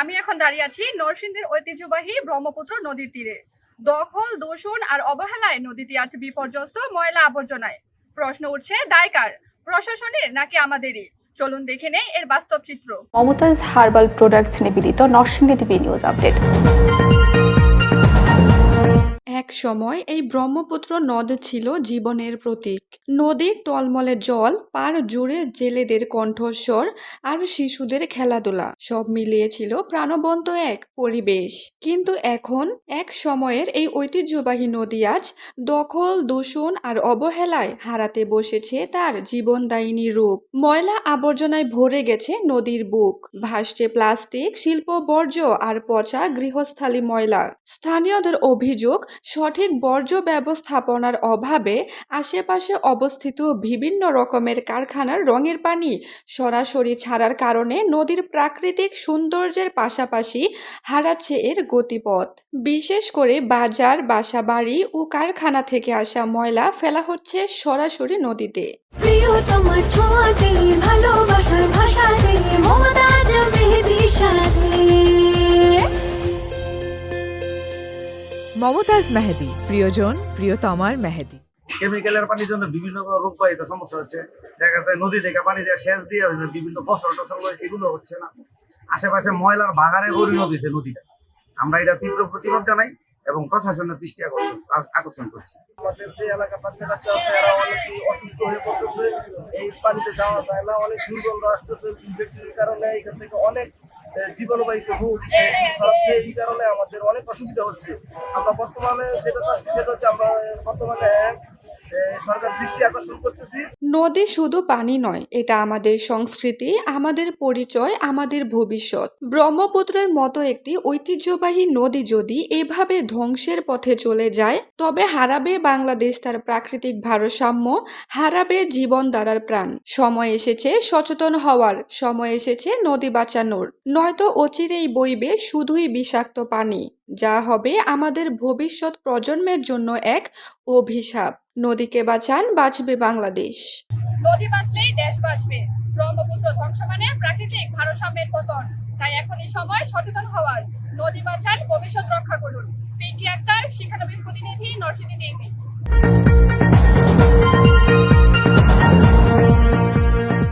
আমি এখন দাঁড়িয়ে আছি নরসিংদীর ঐতিহ্যবাহী ব্রহ্মপুত্র নদীর তীরে। দখল, দূষণ আর অবহেলায় নদীটি আছে বিপর্যস্ত ময়লা আবর্জনায়। প্রশ্ন উঠছে দায়কার প্রশাসনের নাকি আমাদেরই? চলুন দেখে নেই এর বাস্তব চিত্র। মমতাজ হার্বাল প্রোডাক্টস নিবেদিত নরসিংদী টিভি নিউজ আপডেট। এক সময় এই ব্রহ্মপুত্র নদ ছিল জীবনের প্রতীক। নদীর টলমলে জল, পার জুড়ে জেলেদের কণ্ঠস্বর আর শিশুদের খেলাধুলা, সব মিলিয়ে ছিল প্রাণবন্ত এক পরিবেশ। কিন্তু এখন এক সময়ের এই ঐতিহ্যবাহী নদী আজ দখল, দূষণ আর অবহেলায় হারাতে বসেছে তার জীবনদায়িনী রূপ। ময়লা আবর্জনায় ভরে গেছে নদীর বুক, ভাসছে প্লাস্টিক শিল্প বর্জ্য আর পচা গৃহস্থালী ময়লা। স্থানীয়দের অভিযোগ সঠিক বর্জ্য ব্যবস্থাপনার অভাবে আশেপাশে অবস্থিত বিভিন্ন রকমের কারখানার রঙের পানি সরাসরি ছাড়ার কারণে নদীর প্রাকৃতিক সৌন্দর্যের পাশাপাশি হারাচ্ছে এর গতিপথ। বিশেষ করে বাজার, বাসাবাড়ি ও কারখানা থেকে আসা ময়লা ফেলা হচ্ছে সরাসরি নদীতে। প্রিয় তোমার দিয়ে মমতাজ মেহেদি প্রিয়জন প্রিয়তমার মেহেদি। কেমিক্যালের পানির জন্য বিভিন্ন রোগ বাহিত সমস্যা হচ্ছে। দেখা যাচ্ছে নদী থেকে পানি দিয়ে সেচ দিয়ে বিভিন্ন ফসল টসল এগুলো হচ্ছে না। আশেপাশে ময়লার বাগানে পরিণত হয়েছে নদীটা। আমরা এটা তীব্র প্রতিবাদ জানাই এবং প্রশাসনের দৃষ্টি আকর্ষণ আকর্ষণ করছি। আমাদের যে এলাকার বাচ্চা কাচ্চা আছে এরা অসুস্থ হয়ে পড়তেছে। এই পানিতে যাওয়া যায় না অনেক দুর্গন্ধ আসতেছে ইনফেকশনের কারণে এখান থেকে অনেক জীবাণুবাহিত রোগ হচ্ছে এই কারণে আমাদের অনেক অসুবিধা হচ্ছে। আমরা বর্তমানে যেটা চাচ্ছি সেটা হচ্ছে আমরা বর্তমানে নদী শুধু পানি নয়, এটা আমাদের সংস্কৃতি, আমাদের পরিচয়, আমাদের ভবিষ্যৎ। ব্রহ্মপুত্রের মতো একটি ঐতিহ্যবাহী নদী যদি এভাবে ধ্বংসের পথে চলে যায়, তবে হারাবে বাংলাদেশ তার প্রাকৃতিক ভারসাম্য, হারাবে জীবন দ্বারার প্রাণ। সময় এসেছে সচেতন হওয়ার, সময় এসেছে নদী বাঁচানোর। নয়তো অচিরেই বইবে শুধুই বিষাক্ত পানি। যা হবে আমাদের ভবিষ্যৎ প্রজন্মের জন্য এক অভিশাপ। নদীকে বাঁচান, বাঁচবে বাংলাদেশ। নদী বাঁচলেই দেশ বাঁচবে। ব্রহ্মপুত্র ধ্বংস মানে প্রাকৃতিক ভারসাম্যের পতন। তাই এখন এই সময় সচেতন হওয়ার। নদী বাঁচান, ভবিষ্যৎ রক্ষা করুন। পিঙ্কি আক্তার শিক্ষানবীর প্রতিনিধি, নরসিংদী টিভি।